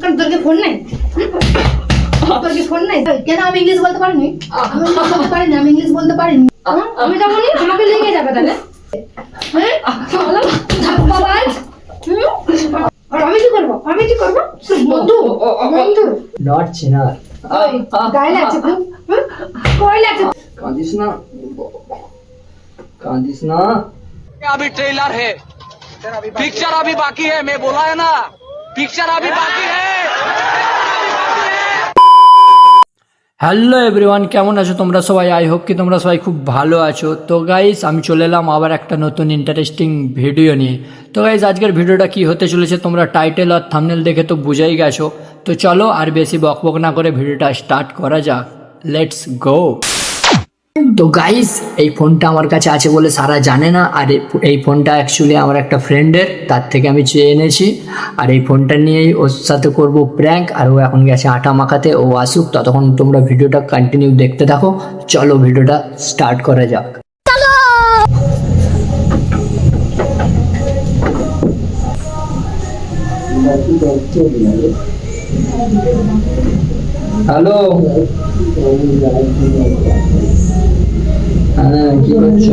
কারণ তোর কি ফোন নাই হুম? তোর কি ফোন নাই কেন আমি ইংলিশ বলতে পারিনি আমি ইংলিশ বলতে পারিনি আমি ইংলিশ বলতে পারিনি হুম? আমি তেমনই আমাকে লেগে যাবে তাহলে হ্যাঁ চলো বাবা হুম? আর আমি কি করবো আমি কি করবো বন্ধু বন্ধু নট চিনার ওই গায়ে লাগছে খুব হুম? কই লাগছে কাঁদিস না কাঁদিস না अभी ट्रेलर है पिक्चर अभी बाकी है मैं बोला है ना পিকচার अभी বাকি হ্যালো এভরিওয়ান কেমন আছো তোমরা সবাই? আই হোক কি তোমরা সবাই খুব ভালো আছো। তো গাইস আমি চলে এলাম আবার একটা নতুন ইন্টারেস্টিং ভিডিও নিয়ে। তো গাইস আজকের ভিডিওটা কি হতে চলেছে তোমরা টাইটেল আর থামনেল দেখে তো বুঝেই গেছো। তো চলো আর বেশি বকবক না করে ভিডিওটা স্টার্ট করা যাক। লেটস গো তো গাইস এই ফোনটা আমার কাছে আছে বলে সারা জানে না। আর এই ফোনটা অ্যাকচুয়ালি আমার একটা ফ্রেন্ডের তার থেকে আমি চেয়ে এনেছি। আর এই ফোনটা নিয়েই ওর সাথে করব প্র্যাঙ্ক আর ও এখন গেছে আটা মাখাতে ও আসুক। ততক্ষণ তোমরা ভিডিওটা কন্টিনিউ দেখতে থাকো। চলো ভিডিওটা স্টার্ট করা যাক। হ্যালো হ্যাঁ কি করছ?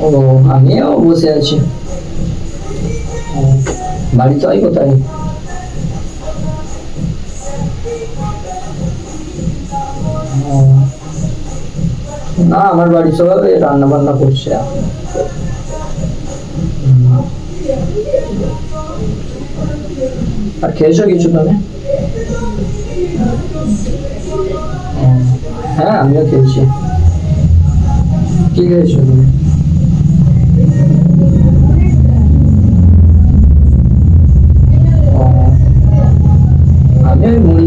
ও, আমিও বসে আছি। বাড়ি তো কোথায়? না, আমার বাড়ি সবাই রান্না বান্না করছে। আর খেয়েছো কিছু তুমি হ্যাঁ আমিও খেয়েছি কি খেয়েছো তুমি? আমি ওই মুড়ি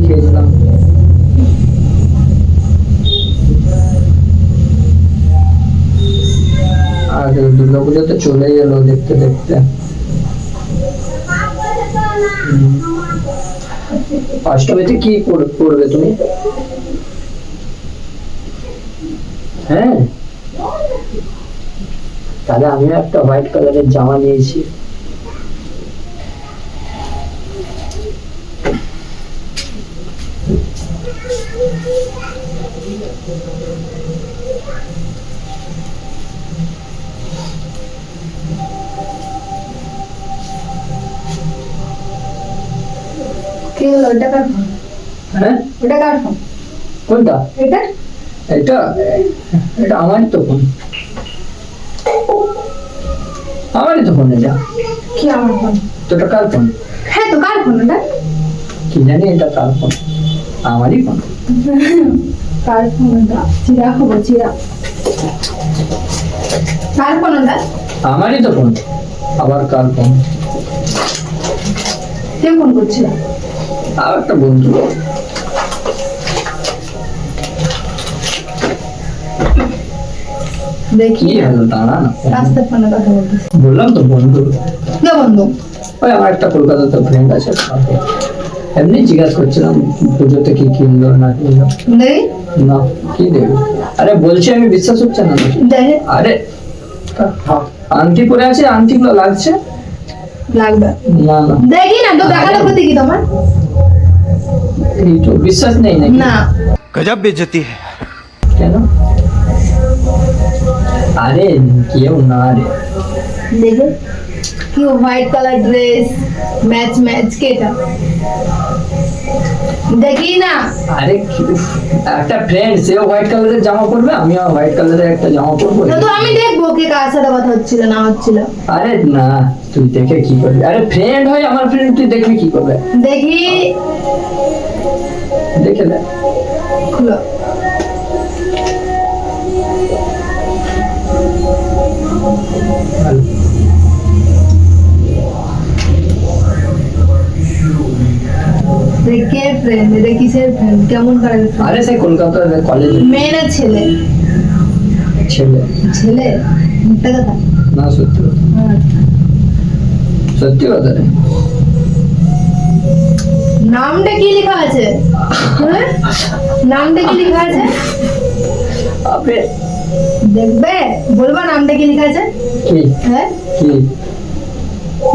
তো চলেই এলো দেখতে দেখতে। অষ্টমীতে কি করবে তুমি? হ্যাঁ? তাহলে আমিও একটা হোয়াইট কালারের জামা নিয়েছি। কি হলো? ওটা কার ফোন হ্যাঁ? ওটা কার ফোন কোনটা? এটা? এটা এটা আমারই তো ফোন। আমারই তো ফোন এটা। কি আমার ফোন? তোটা কার ফোন? হ্যাঁ তো কার ফোন ওটা? কি জানি এটা কার ফোন? আমারই ফোন। কার ফোন ওটা? চিরা চিরা কার ফোন ওটা? আমারই তো ফোন। আবার কার ফোন? কে ফোন করছিল আর একটা বন্ধু। এমনি জিজ্ঞাসা করছিলাম পুজোতে কি কিনলো না আরে বলছি আমি বিশ্বাস হচ্ছে না আরে আন্তিপুরে আছে আন্তিগুলো লাগছে? লাগবে। না বিশ্বাস নেই না। গজব বেজতি কেন? আরে কেউ না রে দেখে কি white colour dress match match কেটা দেখি না আরে কি- উফ, একটা ফ্রেন্ড সেও হোয়াইট কালারের জামা পরবে আমিও হোয়াইট কালারের একটা জামা পরবো। তো তো আমি দেখব কে কার সাথে কথা হচ্ছিল না হচ্ছিল। আরে না তুই দেখে কি করবি? আরে ফ্রেন্ড হয় আমার ফ্রেন্ড তুই দেখলে কি করবে? দেখি। দেখে দেখ খুলো। ভালো। ফ্রেন্ড এটা কিসের ফ্রেন্ড কেমন কালার আরে সেই কলকাতার কলেজে মেয়ে না ছেলে। ছেলে। ছেলে? মিথ্যা কথা? না সত্যি কথা। সত্যি কথা রে। নামটা কি লেখা আছে? হ্যাঁ? নামটা কি লেখা আছে? আপনি দেখবে? বলবা নামটা কি লেখা আছে? কি? হ্যাঁ? কি?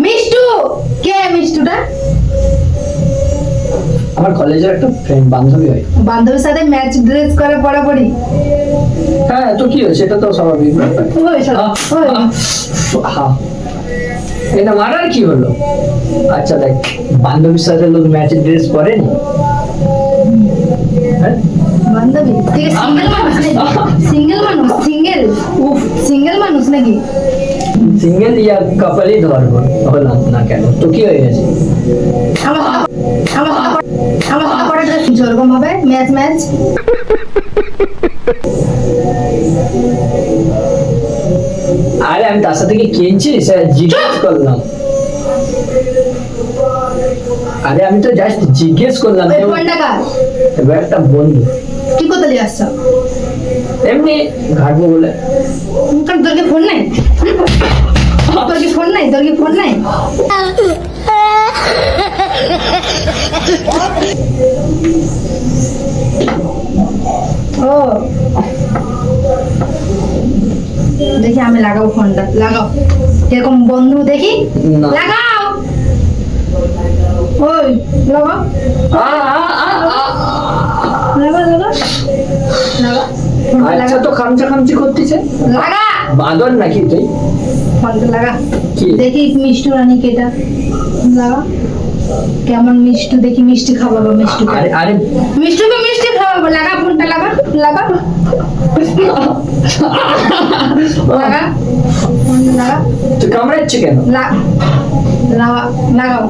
মিষ্টু! কে মিষ্টুটা? আমার কলেজের একটা ফ্রেন্ড বান্ধবী হয়। বান্ধবীর সাথে ম্যাচ ড্রেস করে পড়াপড়ি? হ্যাঁ তো কি হয়েছে এটা তো স্বাভাবিক। হ্যাঁ এটা মারার কি হলো? আচ্ছা দেখ বান্ধবীর সাথে লোক ম্যাচ ড্রেস পরেনি? হ্যাঁ? বান্ধবী ঠিক আছে সিঙ্গেল মানুষ সিঙ্গেল উফ সিঙ্গেল মানুষ নাকি সিঙ্গেল ইয়া কাপলই ধরবো হলাম না কেন তো কি হয়ে গেছে আমার আমার আমার ড্রেস ওরকম ভাবে ম্যাচ ম্যাচ আরে আমি তার সাথে কি কিনছি সে জিজ্ঞেস করলাম আরে আমি তো জাস্ট জিজ্ঞেস করলাম এবার একটা বন্ধু। নিয়ে আসছো এমনি ঘাটবো বলে। কারণ তোর কি ফোন নাই? তোর কি ফোন নাই? তোর কি ফোন নাই? ও। দেখি আমি লাগাবো ফোনটা লাগাও। কীরকম বন্ধু দেখি? লাগাও। ওই লাগাও। আ, আ, আ, লাগা। তো খামচা খামচি করতেছে লাগা। বাঁদর নাকি তুই? ফোনটা লাগা। দেখি মিষ্টু রানী কেটা। লাগা। কেমন মিষ্টু দেখি মিষ্টি খাওয়াবো মিষ্টি আরে আরে। মিষ্টি তো মিষ্টি খাওয়াবো। লাগা ফোনটা লাগা লাগা। লাগা। ফোনটা লাগা। তুই কামড়াচ্ছ কেন? লা- লাগাও।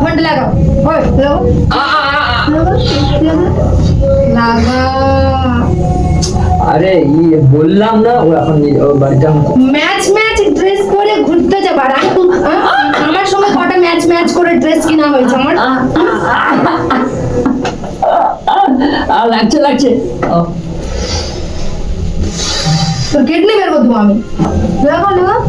ফোনটা লাগাও। ওই লাগাও। লাগা। আরে ইয়ে বললাম না ও এখন বাড়িতে ম্যাচ ম্যাচ ড্রেস পরে ঘুরতে আ- আমার সঙ্গে কটা ম্যাচ ম্যাচ করে ড্রেস কিনা হয়েছে আমার আ, লাগছে লাগছে। তোর কিডনি বের করব আমি। লাগাও লাগাও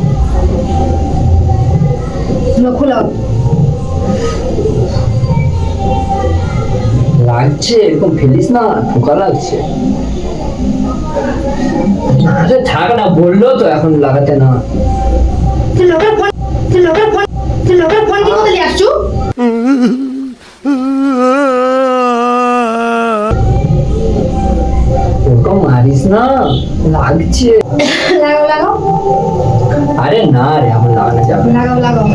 লাগছে এরকম ফেলিস না ঠোকা লাগছে। আরে থাক না বলল তো এখন লাগাতে না। লোকের ফোন লোকের ফোন লোকের ফোন কি করতে নিয়ে ওরকম মারিস না লাগছে। লাগাও লাগাও। আরে না রে এখন লাগানো যাবে না। লাগাও লাগাও।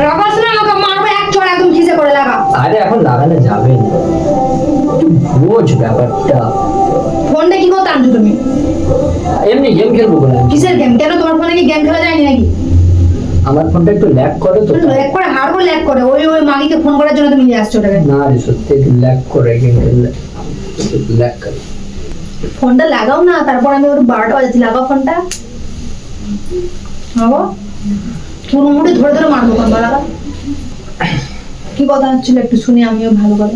লাগাস না লাগাও মারবো এক চড় একদম খিসে করে লাগা আরে এখন লাগানো যাবে না। তুই বোঝ ব্যাপারটা। এমনি গেম খেলব বলে কিসের গেম কেন তোমার ফোনে কি গেম খেলা যায়নি নাকি? আমার ফোনটা একটু ল্যাগ করে তো। ল্যাগ করে? হারবো ল্যাগ করে? ওই ওই মাগিকে ফোন করার জন্য তুমি নিয়ে আসছো ওটাকে? না রে সত্যি একটু ল্যাগ করে গেম খেললে। ল্যাগ করে। ফোনটা লাগাও না তারপর আমি ওর বারোটা বাজাচ্ছি লাগাও ফোনটা লাগাও। চুরু মুড়ি ধরে ধরে মারবো ফোনটা লাগা কি কথা হচ্ছিল একটু শুনি আমিও ভালো করে।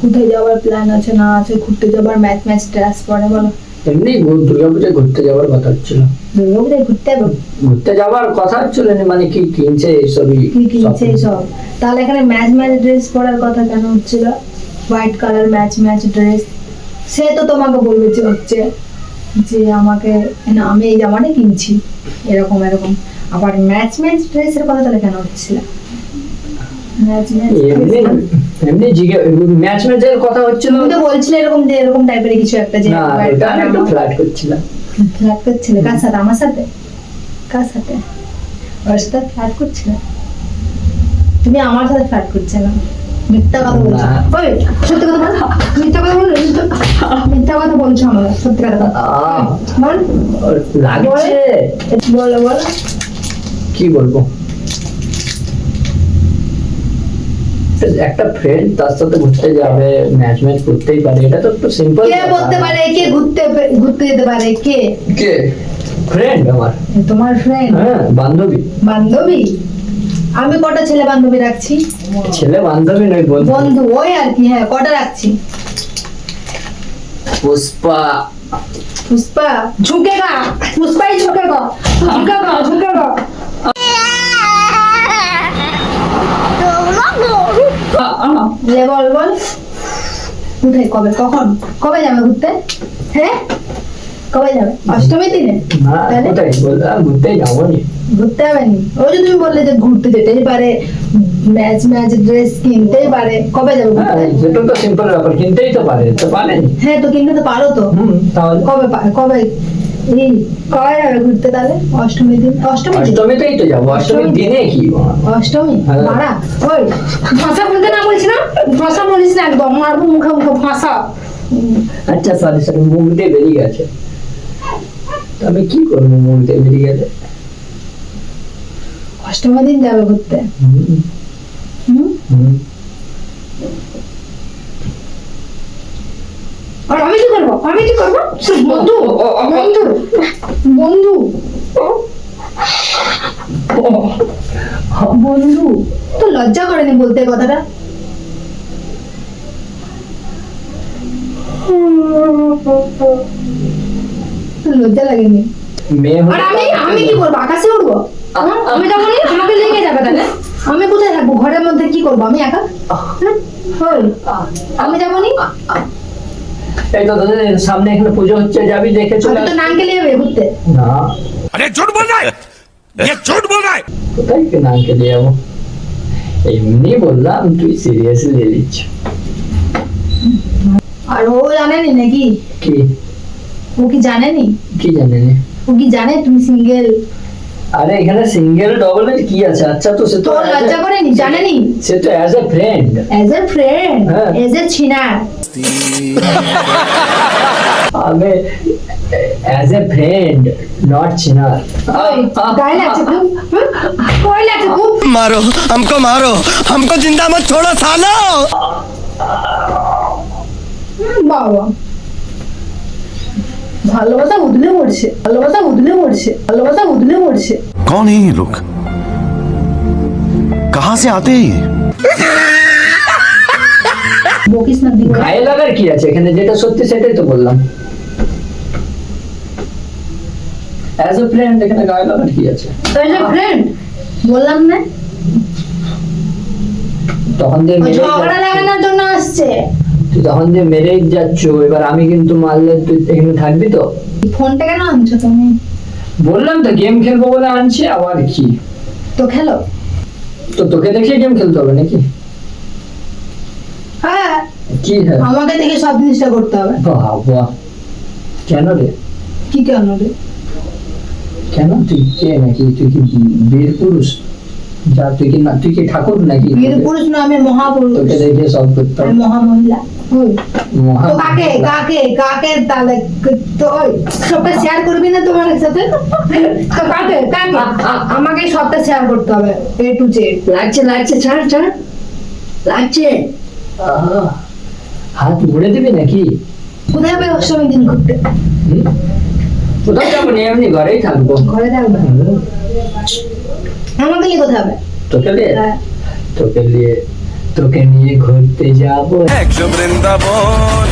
কোথায় যাওয়ার প্ল্যান আছে না আছে ঘুরতে যাবার ম্যাচ ম্যাচ ড্রেস পরে বলো। এমনি দুর্গাপূজায় ঘুরতে যাওয়ার কথা হচ্ছিল। দুর্গাপূজায় ঘুরতে যাব? ঘুরতে যাওয়ার কথা হচ্ছিল মানে কি কিনছে এইসবই কি কিনছে shopping। সব তাহলে এখানে ম্যাচ ম্যাচ ড্রেস পরার কথা কেন হচ্ছিল? White colour match match dress. সে তো তোমাকে বলবে যে হচ্ছে যে আমাকে না আমি এই জামাটা কিনছি। এরকম এরকম। আবার ম্যাচ ম্যাচ ড্রেসের কথা তাহলে কেন হচ্ছিল? এমনি এমনি ম্যাচ ম্যাচের কথা হচ্ছিল। তুমি তো বলছিলে এরকম এরকম টাইপের কিছু একটা যে না এটা color একটু ফ্ল্যাট করছিলাম। ফ্ল্যাট করছিলে? কার সাথে? আমার সাথে? কার সাথে? ওর সাথে ফ্ল্যাট করছিলে? তুমি আমার সাথে ফ্ল্যাট করছে না? মিথ্যা কথা বলছো। ওই সত্যি কথা বল। মিথ্যা কথা বল মিথ্যা কথা বলছো আমাকে সত্যি কথা বল। লাগছে। বল বল। কি বলব? একটা ফ্রেন্ড তার সাথে ঘুরতে যাবে করতেই পারে। এটা তো একটু সিম্পল কে বলতে পারে? কে ঘুরতে ঘুরতে যেতে পারে? কে? কে? ফ্রেন্ড আমার। তোমার ফ্রেন্ড হ্যাঁ বান্ধবী। বান্ধবী? আমি কটা ছেলে বান্ধবী রাখছি? ছেলে বান্ধবী নয় বন্ধু। বন্ধু ওই আর কি হ্যাঁ কটা রাখছি? পুষ্পা। পুষ্পা? ঝুঁকে গা। পুষ্পাই ঝুঁকে গা। ঝুঁকে গা ঝুঁকে গা। ले বল বল। কোথায় কবে কখন? কবে যাবে ঘুরতে? হ্যাঁ? কবে যাবে? অষ্টমীর দিনে? ঘুরতে যাব ঘুরতে হবে নি ওই যে তুমি বললে যে ঘুরতে যেতেই পারে ম্যাচ ম্যাচ ড্রেস কিনতেই পারে। কবে যাবে হ্যাঁ সেটা তো সিম্পল ব্যাপার কিনতেই তো পারে তো পারেন। হ্যাঁ তো কিনতে তো পারো তো। হুম তাহলে? কবে কবে এই কবে যাবে ঘুরতে তাহলে? অষ্টমী দিন? অষ্টমী অষ্টমীতেই তো যাব অষ্টমীর দিনে? কি? অষ্টমী? হ্যাঁ। মারা? ওই ভাষা বলতে না বলছি না? ভাষা বলিস না একদম মারবো মুখে মুখে ভাষা। আচ্ছা সরি সরি মুখ দিয়ে বেরিয়ে গেছে। আমি কি করব মুখ দিয়ে বেরিয়ে গেলে? অষ্টমী দিন যাবে ঘুরতে। হুম, হুম? হুম। আর আমি কি করব? আমি কি করব? বন্ধু বন্ধু। বন্ধু। বন্ধু। তো লজ্জা করেনি বলতে কথাটা? লজ্জা লাগেনি। আর আমি আমি কি করব? আকাশে উঠবো? আমি যাব আমাকে লেগে যাবে তাহলে? আমি কোথায় থাকব? ঘরের মধ্যে কি করব? আমি একা? হই। আমি যাব নি? সামনে এখানে পুজো হচ্ছে যাবি দেখে চলে তো নাঙ্কেলে যাবে ঘুরতে। না। আরে ঝুট বল না এ ঝুট বল না কোথায় কি নাঙ্কেলে যাব? এমনি বললাম তুই সিরিয়াসলি নিয়ে নিচ্ছ। আর ও জানেনি নাকি? কি? ও কি জানেনি? কি জানেনি? ও কি জানে তুমি সিঙ্গেল আরে এখানে সিঙ্গেল ডবল এর কি আছে? আচ্ছা তো সে তো লজ্জা করেনি জানেনি? সে তো as a friend as a friend as a ছিনা আমি অ্যাজ এ ফ্রেন্ড নট চিনার ওই গায়ে লাগছে খুব হুম? কই লাগছে খুব मारो हमको मारो हमको जिंदा मत छोड़ो सालो হুম, বাবা ভালোবাসা উদলে পড়ছে ভালোবাসা উদলে পড়ছে ভালোবাসা উদলে পড়ছে कौन है ये लोग कहां से आते हैं ये বকিস না গায়ে লাগার কি আছে? এখানে যেটা সত্যি সেটাই তো বললাম। অ্যাজ এ ফ্রেন্ড এখানে গায়ে লাগার কি আছে? এজ এ ফ্রেন্ড বললাম না। তখন দিয়ে মেরে ঝগড়া লাগানোর জন্য আসছে। তুই তখন দিয়ে মেরেই যাচ্ছ এবার আমি কিন্তু মারলে তুই এখানে থাকবি তো? ফোনটা কেন আনছো তুমি? বললাম তো গেম খেলব বলে আনছি আবার কি? তো খেলো। তো তোকে দেখে গেম খেলতে হবে নাকি? কি হ্যাঁ আমাকে দেখে সব জিনিসটা করতে হবে। বাবা কেন রে? কি কেন রে? কেন? তুই কে নাকি? তুই কি বীর পুরুষ? যা তুই কি না তুই কি ঠাকুর নাকি? বীর পুরুষ না আমি মহাপুরুষ। তোকে দেখে সব করতে আমি। মহামহিলা। তো কাকে কাকে কাকে তাহলে তো ওই সবটা শেয়ার করবি না তোমার সাথে? তো কাকে কাকে? আমাকে সবটা শেয়ার করতে হবে এ টু জেড লাগছে লাগছে ছাড় ছাড়। লাগছে। আহ, হাত মুড়ে দিবি নাকি? কোথায় হবে অষ্টমী দিন ঘুরতে? কোথাও যাব না? এমনি ঘরেই থাকব। ঘরে থাকবে আমাকে নিয়ে হবে? তোকে নিয়ে? হ্যাঁ। তোকে নিয়ে তোকে নিয়ে ঘুরতে যাব। একশো বৃন্দাবন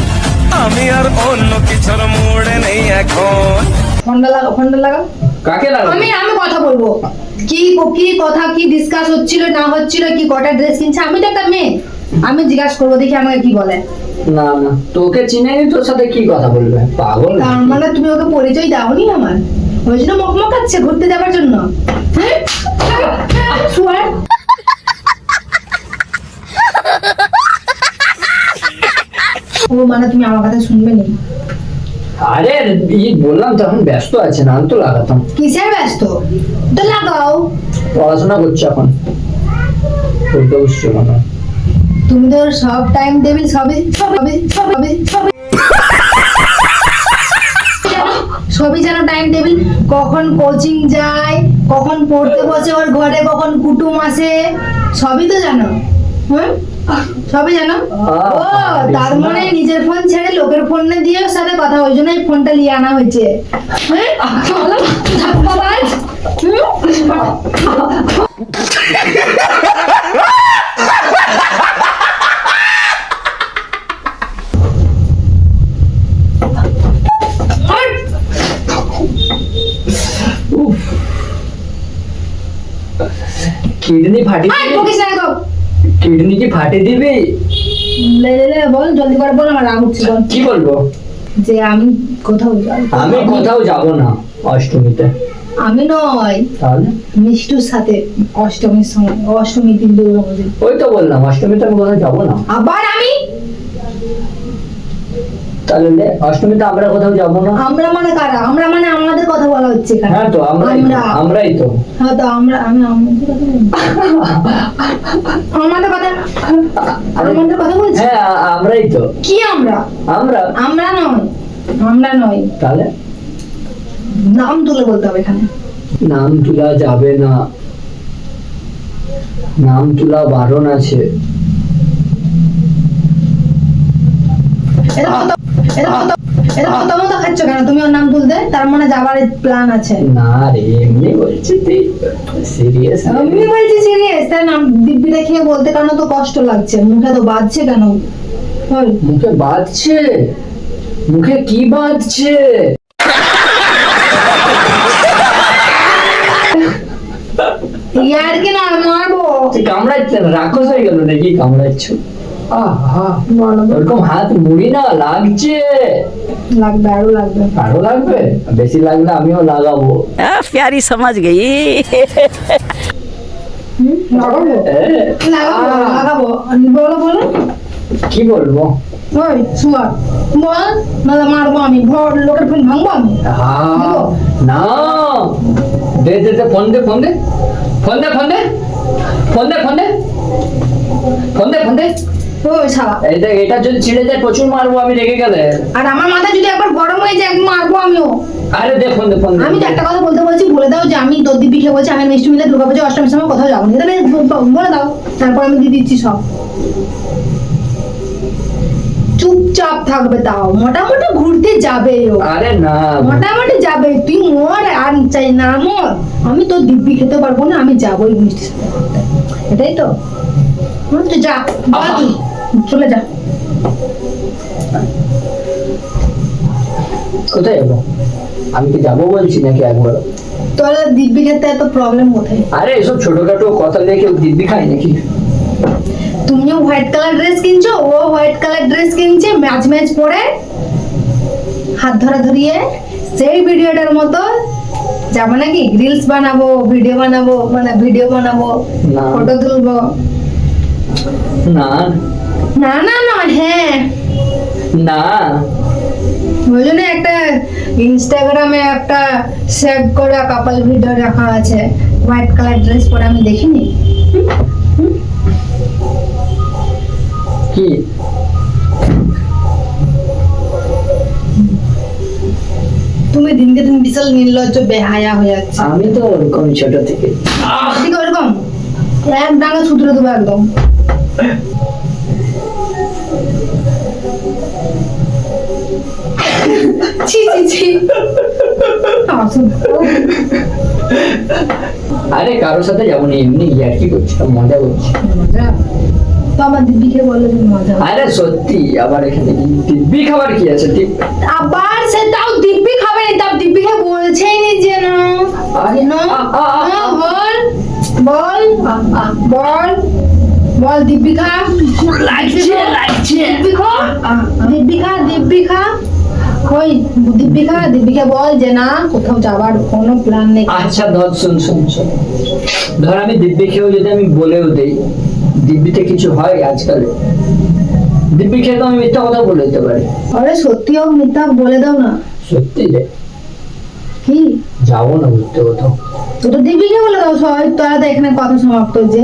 আমি আর অন্য কিছুর মোড়ে নেই এখন। ফোনটা লাগাও ফোনটা লাগাও। কাকে আমি আমি কথা বলব। কি কি কথা কি ডিসকাস হচ্ছিল না হচ্ছিল কি কটা ড্রেস কিনছে? আমি তো একটা মেয়ে। আমি জিজ্ঞাসা করব দেখি আমাকে কি বলে। না না। তোকে তোর সাথে কি কথা বলবে? পাগল তার মানে তুমি ওকে পরিচয় দাওনি আমার? ওই জন্য মকমকাচ্ছে ঘুরতে জন্য। হ্যাঁ? ও মানে তুমি আমার কথা শুনবে নি? আরে বললাম তখন ব্যস্ত আছে না তো লাগাতাম। কিসের ব্যস্ত? তো লাগাও। পড়াশোনা করছে এখন? পড়তে বসছে। তুমি তো সব টাইম টেবিল সবই সবই সবই সবই। সবই যেন টাইম টেবিল কখন কোচিং যায় কখন পড়তে বসে ওর ঘরে কখন কুটুম আসে সবই তো জানো। হ্যাঁ সবই জানো? ও তার মানে নিজের ফোন ছেড়ে লোকের ফোন দিয়ে ওর সাথে কথা ওই জন্য এই ফোনটা নিয়ে আনা হয়েছে। হ্যাঁ কিডনি ফাটি বকিস না গো কিডনি কি ফাটি দিবি? লে লে লে বল জলদি করে বল আমার রাগ উঠছে বল। কি বলব? যে আমি কোথাও যাব আমি কোথাও যাব না অষ্টমীতে। আমি নয় তাহলে? মিষ্টুর সাথে অষ্টমীর সময় অষ্টমী দিন দুর্গা ওই তো বললাম অষ্টমীতে আমি কোথাও যাব না। আবার আমি? তাহলে অষ্টমীতে আমরা কোথাও যাব না। আমরা মানে কারা? আমরা মানে আমাদের কথা বলা হচ্ছে হ্যাঁ তো আমরা। আমরাই তো। হ্যাঁ তো আমরা আমি আমাদের কথা আমাদের কথা বলছি? হ্যাঁ আমরাই তো। কি আমরা? আমরা। আমরা নয়। আমরা নয়। তাহলে? নাম তুলে বলতে হবে এখানে। নাম তোলা যাবে না। নাম তোলা বারণ আছে। এটা কত মতো খাচ্ছ কেন? তুমি ওর নাম তুলতে তার মানে যাবার প্ল্যান আছে। না রে এমনি বলছি তুই সিরিয়াস আমি বলছি সিরিয়াস তার নাম দিব্যি দেখিয়ে বলতে তো কষ্ট লাগছে? মুখে তো বাজছে কেন? মুখে বাজছে? মুখে কি বাজছে? ইয়ার কি না মারবো। কামড়াচ্ছে রাক্ষস হয়ে গেল নাকি? কামড়াচ্ছ আহা হাত মুড়ি লাগছে। লাগবে লাগবে। আমিও লাগাবো। হ্যাঁ। কি বলব? ওই মারবো আমি। ঘর লোকের ফোন ভাঙবো হ্যাঁ। না। দে দে দে ফোন দে ফোন দে। ফোন দে ফোন দে। ফোন দে ফোন দে। ফোন দে ফোন দে। এটা যদি ছিঁড়ে যায় প্রচুর মারবো আমি রেগে গেলে। আর আমার মাথা যদি একবার গরম হয়ে যায় মারবো আমিও। আরে দে ফোন দে ফোন দে। আমি তো একটা কথা বলতে বলছি বলে দাও যে আমি খেয়ে বলছি আমি মিষ্টি মিলে অষ্টমীর সময় কোথাও যাব না। বলে দাও তারপর আমি দিয়ে দিচ্ছি সব। চুপচাপ থাকবে তাও মোটামুটি ঘুরতে যাবে আরে না। মোটামুটি যাবে তুই মর আর চাই না মর। আমি তোর দিব্যি খেতে পারব না আমি যাবোই মিষ্টির সাথে। এটাই তো। যা চলে যা। কোথায় যাব? আমি কি যাব বলছি নাকি একবার? তোর দিব্যি খেতে এত প্রবলেম কোথায়? আরে এসব ছোটখাটো কথা নিয়ে কেউ দিব্যি খায় নাকি? তুমিও হোয়াইট কালার ড্রেস কিনছো ও হোয়াইট কালার ড্রেস কিনছে ম্যাচ ম্যাচ পরে হাত ধরা ধরিয়ে সেই ভিডিওটার মতো যাব নাকি? রিলস বানাবো ভিডিও বানাবো মানে ভিডিও বানাবো। ফটো তুলবো। না। না না না হ্যাঁ। না। ওই জন্য একটা ইনস্টাগ্রামে একটা সেভ করা কাপল ভিডিও রাখা আছে। হোয়াইট কালার ড্রেস পরে আমি দেখিনি। কি? তুমি দিনকে দিন বিশাল নির্লজ্জ বেহায়া হয়ে যাচ্ছে। আমি তো ওরকম ছোট থেকে। ঠিক ওরকম। এক ডাঙা ছুতরে দেবো একদম। ছি ছি ছি। আরে কারোর সাথে যাব না এমনি ইয়ার কি করছিলাম মজা করছি। মজা। তো দিদিকে বলে যে মজা আরে সত্যি আবার এখানে দিব্যি খাবার কি আছে আবার সে তাও দিব্যি খাবে না তাও দিব্যিকে বলছেই নি যে না আরে না আ। বল বল বল বল দিব্যিকা লাগছে লাগছে। দিব্যিকা দিব্যিকা দিব্যিকা কই? দিব্যিকা দিব্যিকা বল যে না কোথাও কোনো প্ল্যান নেই। আচ্ছা ধর শুন শুন শুন। ধর আমি যদি আমি বলেও দেই দিব্যিতে কিছু হয় আজকাল? দিব্যি খেয়ে তো আমি মিথ্যা কথা বলে দিতে পারি। আরে সত্যি হোক মিথ্যা বলে দাও না। সত্যি রে? কি? যাব না ঘুরতে কোথাও। তো তো দিব্যিকে বলে দাও সবাই তোরা তো এখানে কথা সমাপ্ত যে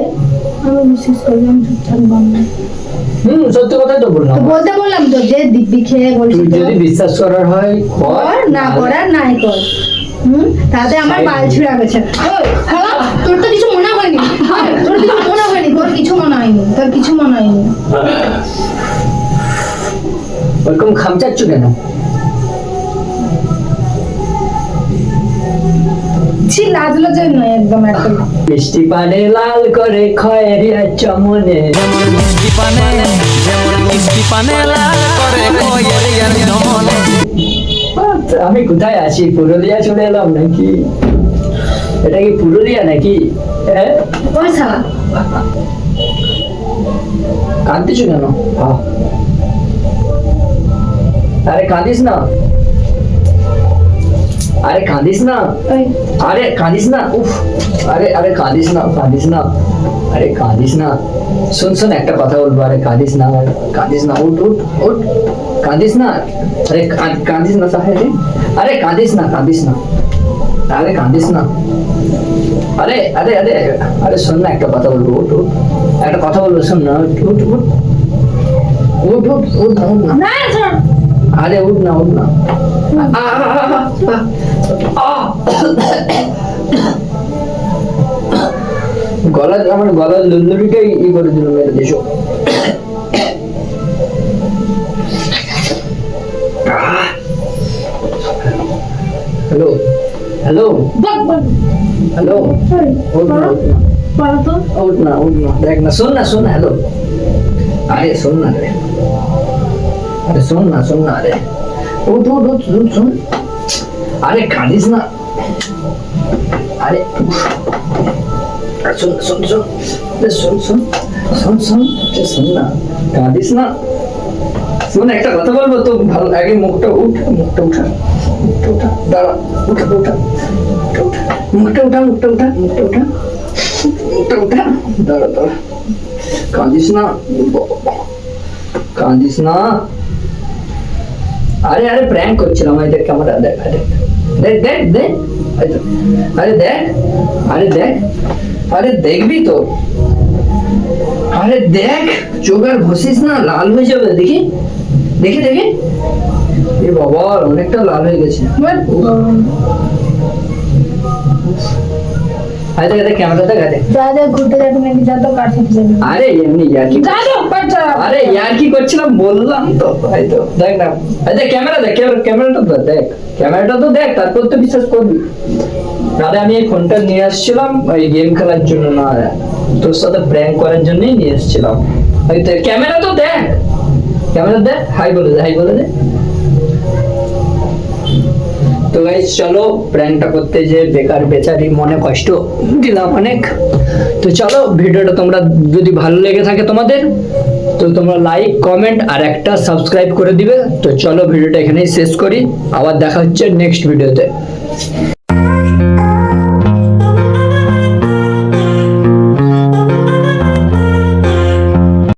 আমি বিশ্বাস করি আমি চুপচাপ হুম সত্যি কথাই তো বললাম। বলতে বললাম তো যে দিব্যি খেয়ে বলছি যদি বিশ্বাস করার হয় কর। না করার নাই কর। হুম? তাতে আমার বাল ছিঁড়া গেছে। তোর তো কিছু মনে হয়নি। তোর কিছু মনে হয়নি তোর কিছু মনে হয়নি তোর কিছু মনে হয়নি। ওরকম খামচাচ্ছ কেন? ছি লাজ লজ্জা নয় একদম একদম মিষ্টি পানে লাল করে খয়েরিয়া চমনে। যেমন মিষ্টি পানে যেমন মিষ্টি পানে লাল করে ইয়ার জমনে আমি কোথায় আছি? পুরুলিয়া চলে এলাম নাকি? এটা কি পুরুলিয়া নাকি? হ্যাঁ? কাঁদতেছো কেন। আরে কাঁদিস না। আরে কাঁদিস না। আরে কাঁদিস না। উফ। আরে আরে কাঁদিস না কাঁদিস না। আরে কাঁদিস না। শোন শোন একটা কথা বলব। আরে কাঁদিস না কাঁদিস না। উঠ উঠ উঠ। কাঁদিস না। আরে কাঁদিস না সাহেব। আরে কাঁদিস না কাঁদিস না। আরে কাঁদিস না। আরে আরে আরে আরে শোন না একটা কথা বলব। উঠ উঠ। একটা কথা বলব শোন না। উঠ উঠ উঠ। উঠ উঠ উঠ না, আরে উঠ না উঠ না। গলা আমার গলার লুল্লুরিটাই ই করে দিল মেরে দিছো হ্যালো হ্যালো হ্যালো উঠ না উঠ না। উঠ না উঠ না। দেখ না শোন না শোন না হ্যালো। আরে শোন না রে। আরে শোন না শোন না রে উঠ উঠ উঠ শোন। আরে কাঁদিস না। আরে, শোন শোন শোন। শোন শোন শোন শোন শোন না, কাঁদিস না। শোন, একটা কথা বলব তো, ভালো আগে মুখটা উঠ, মুখটা উঠা মুখটা উঠা, দাঁড়া, উঠা উঠা, মুখটা উঠা মুখটা উঠা মুখটা উঠা মুখটা উঠা, দাঁড়া দাঁড়া। কাঁদিস না কাঁদিস না। আরে আরে প্র্যাঙ্ক করছিলাম এই দেখ ক্যামেরা দেখ দেখ দেখ দেখ। আরে দেখ আরে দেখ আরে দেখবি তো। আরে দেখ চোখ আর ঘষিস না লাল হয়ে যাবে দেখি। দেখি দেখি। এ বাবা অনেকটা লাল হয়ে গেছে। আরে দেখ দেখ ক্যামেরা দেখ আরে যা যা ঘুরতে যাবে নাকি? যা তো যাবে? আরে এমনি ইয়ার্কি যা যা। বাচ্চা আরে ইয়ার্কি করছিলাম? বললাম তো এই তো দেখ না। আরে ক্যামেরা দেখ ক্যামেরাটা তো দেখ। ক্যামেরাটা তো দেখ তারপর তো বিশ্বাস করবি। আরে আমি এই ফোনটা নিয়ে আসছিলাম ওই গেম খেলার জন্য না তোর সাথে প্র্যাঙ্ক করার জন্যই নিয়ে এসেছিলাম। ক্যামেরা তো দেখ। ক্যামেরা দেখ হাই বলে দে হাই বলে দে। তো গাইজ চলো প্র্যাঙ্কটা করতে যে বেকার বেচারি মনে কষ্ট, দিলাম অনেক। তো চলো, ভিডিওটা তোমরা যদি ভালো লেগে থাকে তোমাদের, তো তোমরা লাইক কমেন্ট আর একটা সাবস্ক্রাইব করে দিবে। তো চলো, ভিডিওটা এখানেই শেষ করি। আবার দেখা হচ্ছে নেক্সট ভিডিওতে